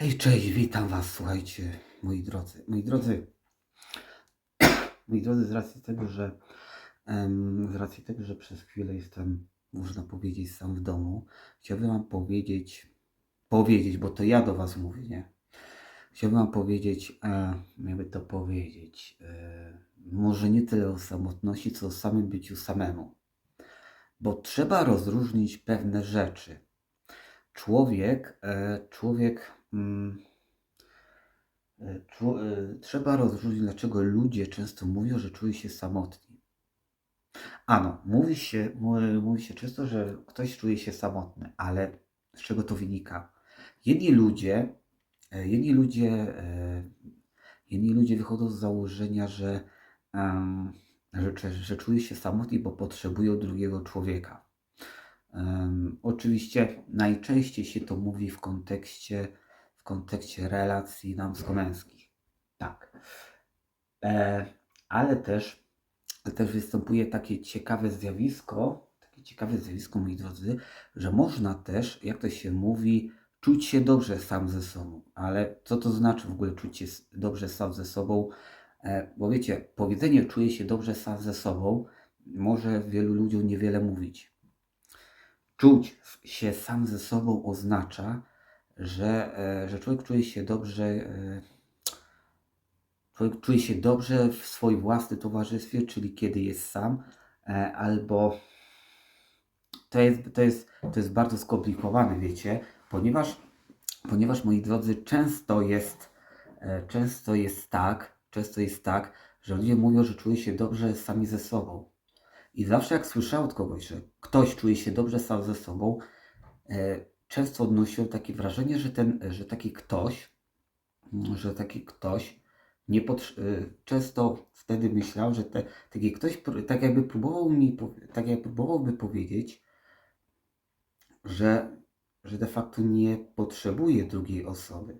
Hej, cześć, witam Was, słuchajcie, moi drodzy. Moi drodzy, moi drodzy, z racji tego, że em, z racji tego, że przez chwilę jestem, można powiedzieć, sam w domu, chciałbym Wam powiedzieć, powiedzieć, bo to ja do Was mówię, nie? Chciałbym Wam powiedzieć, e, jakby to powiedzieć, e, może nie tyle o samotności, co o samym byciu samemu. Bo trzeba rozróżnić pewne rzeczy. Człowiek, e, człowiek, czło, trzeba rozróżnić, dlaczego ludzie często mówią, że czują się samotni. Ano, mówi się, mówi się często, że ktoś czuje się samotny, ale z czego to wynika? Jedni ludzie, e, jedni ludzie, e, jedni ludzie wychodzą z założenia, że, że, że, się samotni, bo potrzebują drugiego człowieka. Oczywiście najczęściej się to mówi w kontekście, kontekście relacji damsko-męskich. Tak. E, ale też, też występuje takie ciekawe zjawisko, takie ciekawe zjawisko, moi drodzy, że można też, jak to się mówi, czuć się dobrze sam ze sobą. Ale co to znaczy w ogóle czuć się dobrze sam ze sobą? E, bo wiecie, powiedzenie czuję się dobrze sam ze sobą może wielu ludziom niewiele mówić. Czuć się sam ze sobą oznacza, że, e, że człowiek czuje się dobrze, e, człowiek czuje się dobrze w swoim własnym towarzystwie, czyli kiedy jest sam, e, albo to jest, to jest, to jest bardzo skomplikowane, wiecie, ponieważ, ponieważ moi drodzy, często jest, często jest tak, często jest tak, że ludzie mówią, że czują się dobrze sami ze sobą. I zawsze jak słyszałem od kogoś, że ktoś czuje się dobrze sam ze sobą, często odnosiłem takie wrażenie, że ten, że taki ktoś, że taki ktoś nie e, często wtedy myślał, że te, taki ktoś tak jakby próbował mi, tak jakby próbowałby powiedzieć, że, że de facto nie potrzebuje drugiej osoby.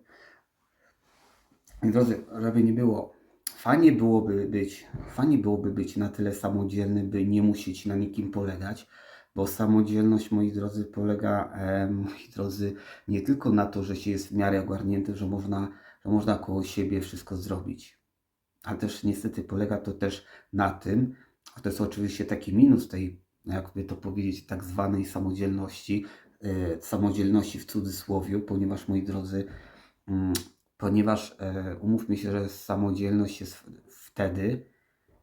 Drodzy, żeby nie było, fajnie byłoby być, fajnie byłoby być na tyle samodzielny, by nie musieć na nikim polegać, bo samodzielność, moi drodzy, polega, e, moi drodzy, nie tylko na to, że się jest w miarę ogarnięty, że można, że można koło siebie wszystko zrobić, ale też niestety polega to też na tym, a to jest oczywiście taki minus tej, jakby to powiedzieć, tak zwanej samodzielności, e, samodzielności w cudzysłowie, ponieważ, moi drodzy, mm, ponieważ e, umówmy się, że samodzielność jest wtedy,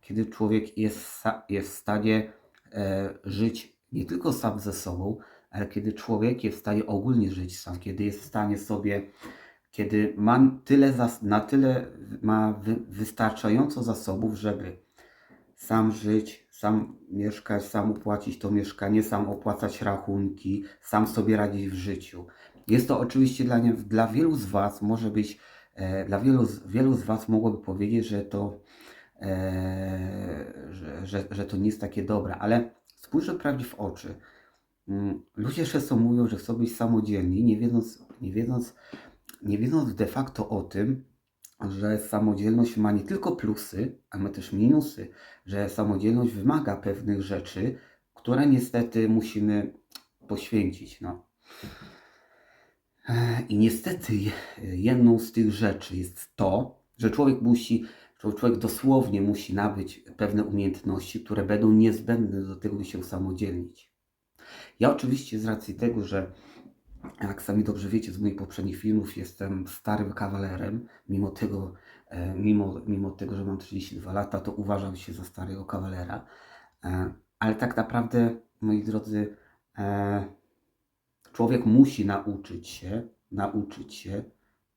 kiedy człowiek jest, jest w stanie e, żyć nie tylko sam ze sobą, ale kiedy człowiek jest w stanie ogólnie żyć sam, kiedy jest w stanie sobie, kiedy ma tyle, na tyle ma wy, wystarczająco zasobów, żeby sam żyć, sam mieszkać, sam opłacić to mieszkanie, sam opłacać rachunki, sam sobie radzić w życiu. Jest to oczywiście dla, nie, dla wielu z Was może być, e, dla wielu, wielu z Was mogłoby powiedzieć, że to, e, że, że, że to nie jest takie dobre, ale spójrzę prawdzie w oczy. Mm, Ludzie często mówią, że chcą być samodzielni, nie wiedząc, nie wiedząc, nie wiedząc de facto o tym, że samodzielność ma nie tylko plusy, ale też minusy, że samodzielność wymaga pewnych rzeczy, które niestety musimy poświęcić. No. I niestety jedną z tych rzeczy jest to, że człowiek musi, że człowiek dosłownie musi nabyć pewne umiejętności, które będą niezbędne do tego, by się usamodzielnić. Ja oczywiście z racji tego, że jak sami dobrze wiecie z moich poprzednich filmów, jestem starym kawalerem, mimo tego, e, mimo, mimo tego, że mam 32 lata, to uważam się za starego kawalera. E, ale tak naprawdę, moi drodzy, e, człowiek musi nauczyć się, nauczyć się,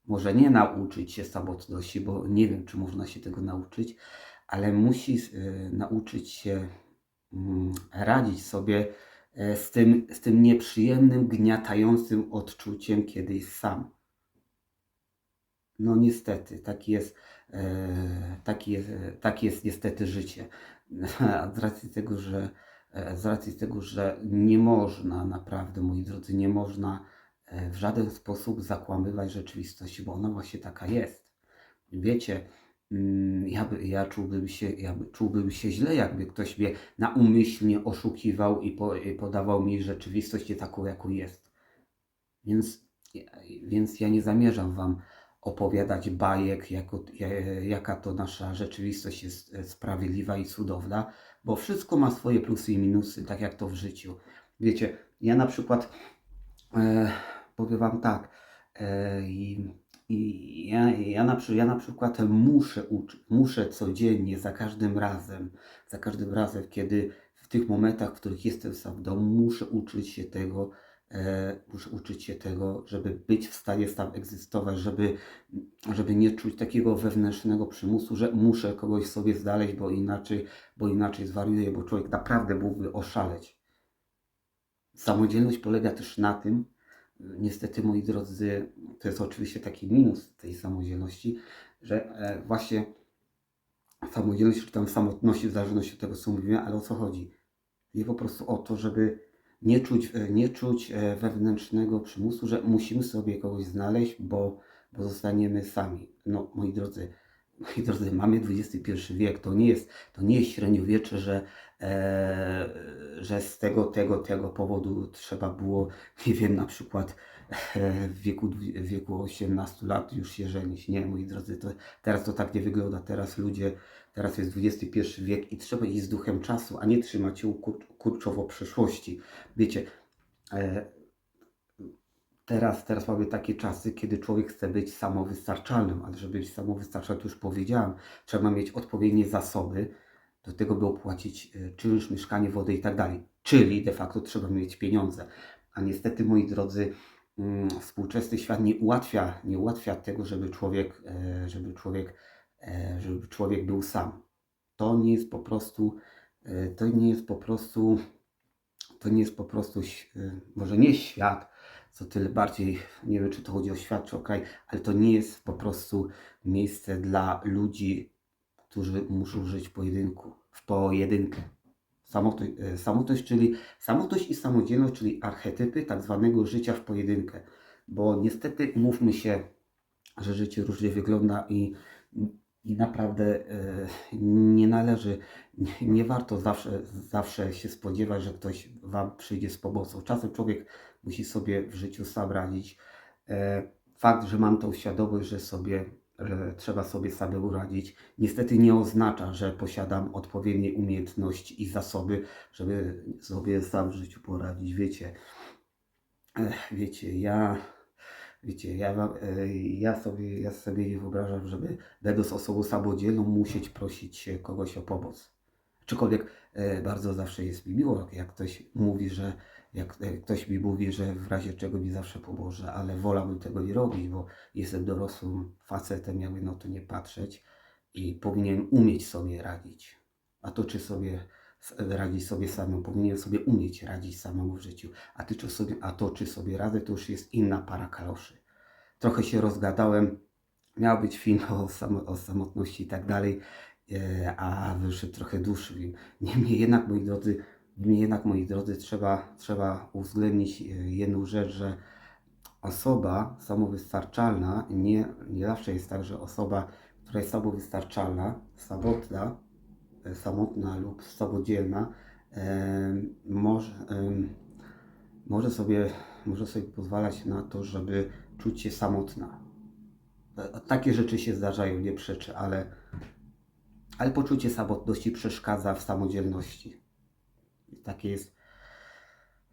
może nie nauczyć się samotności, bo nie wiem, czy można się tego nauczyć, ale musi e, nauczyć się mm, radzić sobie e, z tym, z tym nieprzyjemnym, gniatającym odczuciem, kiedy jest sam. No niestety, taki jest, e, taki jest, taki jest niestety życie. Z racji tego, że e, z racji tego, że nie można naprawdę, moi drodzy, nie można w żaden sposób zakłamywać rzeczywistości, bo ona właśnie taka jest. Wiecie, mm, ja, by, ja, czułbym się, ja by, czułbym się źle, jakby ktoś mnie naumyślnie oszukiwał i, po, i podawał mi rzeczywistość nie taką, jaką jest. Więc Więc ja nie zamierzam Wam opowiadać bajek, jako, ja- jaka to nasza rzeczywistość jest e, sprawiedliwa i cudowna, bo wszystko ma swoje plusy i minusy, tak jak to w życiu. Wiecie, ja na przykład e, powiem Wam tak, e, i, i ja, ja, na, ja na przykład muszę uczyć, muszę codziennie, za każdym razem, za każdym razem, kiedy w tych momentach, w których jestem sam w domu, muszę uczyć się tego, e, muszę uczyć się tego, żeby być w stanie sam egzystować, żeby, żeby nie czuć takiego wewnętrznego przymusu, że muszę kogoś sobie znaleźć, bo inaczej, bo inaczej zwariuję, bo człowiek naprawdę mógłby oszaleć. Samodzielność polega też na tym, niestety moi drodzy, to jest oczywiście taki minus tej samodzielności, że e, właśnie samodzielność czy tam samotności, w zależności od tego, co mówimy, ale o co chodzi? Chodzi po prostu o to, żeby nie czuć, e, nie czuć e, wewnętrznego przymusu, że musimy sobie kogoś znaleźć, bo, bo zostaniemy sami. No, moi drodzy, moi drodzy, mamy XXI wiek, to nie jest, to nie jest średniowiecze, że, e, że z tego, tego, tego powodu trzeba było, nie wiem, na przykład e, w wieku, w wieku 18 lat już się żenić. Nie, moi drodzy, to, teraz to tak nie wygląda. Teraz ludzie, teraz jest XXI wiek i trzeba iść z duchem czasu, a nie trzymać się kur, kurczowo przeszłości. Wiecie, e, teraz, teraz mamy takie czasy, kiedy człowiek chce być samowystarczalnym, ale żeby być samowystarczalnym, to już powiedziałem, trzeba mieć odpowiednie zasoby do tego, by opłacić e, czynsz, mieszkanie, wodę i tak dalej. Czyli de facto trzeba mieć pieniądze. A niestety, moi drodzy, mm, współczesny świat nie ułatwia, nie ułatwia tego, żeby człowiek, e, żeby człowiek, e, żeby człowiek był sam. To nie jest po prostu, e, to nie jest po prostu, to nie jest po prostu, e, może nie świat, co tyle bardziej, nie wiem czy to chodzi o świat czy o kraj, ale to nie jest po prostu miejsce dla ludzi, którzy muszą żyć pojedynku, w pojedynkę. Samotność, e, samotność, czyli samotność i samodzielność, czyli archetypy tak zwanego życia w pojedynkę. Bo niestety umówmy się, że życie różnie wygląda i, i naprawdę e, nie należy, nie, warto zawsze, zawsze się spodziewać, że ktoś Wam przyjdzie z pomocą. Czasem człowiek musi sobie w życiu sam radzić. E, Fakt, że mam tą świadomość, że sobie że trzeba sobie samemu radzić, niestety nie oznacza, że posiadam odpowiednie umiejętności i zasoby, żeby sobie sam w życiu poradzić. Wiecie, Ech, wiecie, ja, wiecie, ja, e, ja, sobie, ja sobie nie wyobrażam, żeby będąc osobą samodzielną musieć prosić kogoś o pomoc. Aczkolwiek e, bardzo zawsze jest mi miło, jak ktoś mówi, że jak e, ktoś mi mówi, że w razie czego mi zawsze pomoże, ale wolałbym tego nie robić, bo jestem dorosłym facetem, jakby na to nie patrzeć i powinien umieć sobie radzić. A to, czy sobie radzić sobie samemu, powinien sobie umieć radzić samemu w życiu. A, ty, czy sobie, a to, czy sobie radzę, to już jest inna para kaloszy. Trochę się rozgadałem. Miał być film o, o samotności i tak dalej, e, a wyszedł trochę dłuższy film. Niemniej jednak, moi drodzy, niemniej jednak, moi drodzy, trzeba, trzeba uwzględnić e, jedną rzecz, że osoba samowystarczalna nie, nie zawsze jest tak, że osoba, która jest samowystarczalna, samotna, samotna lub samodzielna, może, może, sobie, może sobie pozwalać na to, żeby czuć się samotna. E, Takie rzeczy się zdarzają, nie przeczę, ale, ale poczucie samotności przeszkadza w samodzielności. Takie jest,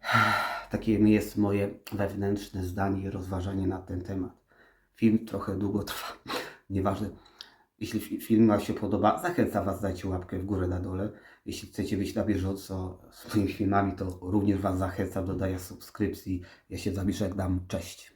takie jest moje wewnętrzne zdanie i rozważanie na ten temat. Film trochę długo trwa, nieważne. Jeśli fi- film Wam się podoba, zachęcam Was, dajcie łapkę w górę na dole. Jeśli chcecie być na bieżąco z moimi filmami, to również Was zachęcam do dania subskrypcji. Ja się z Wami żegnam. Cześć.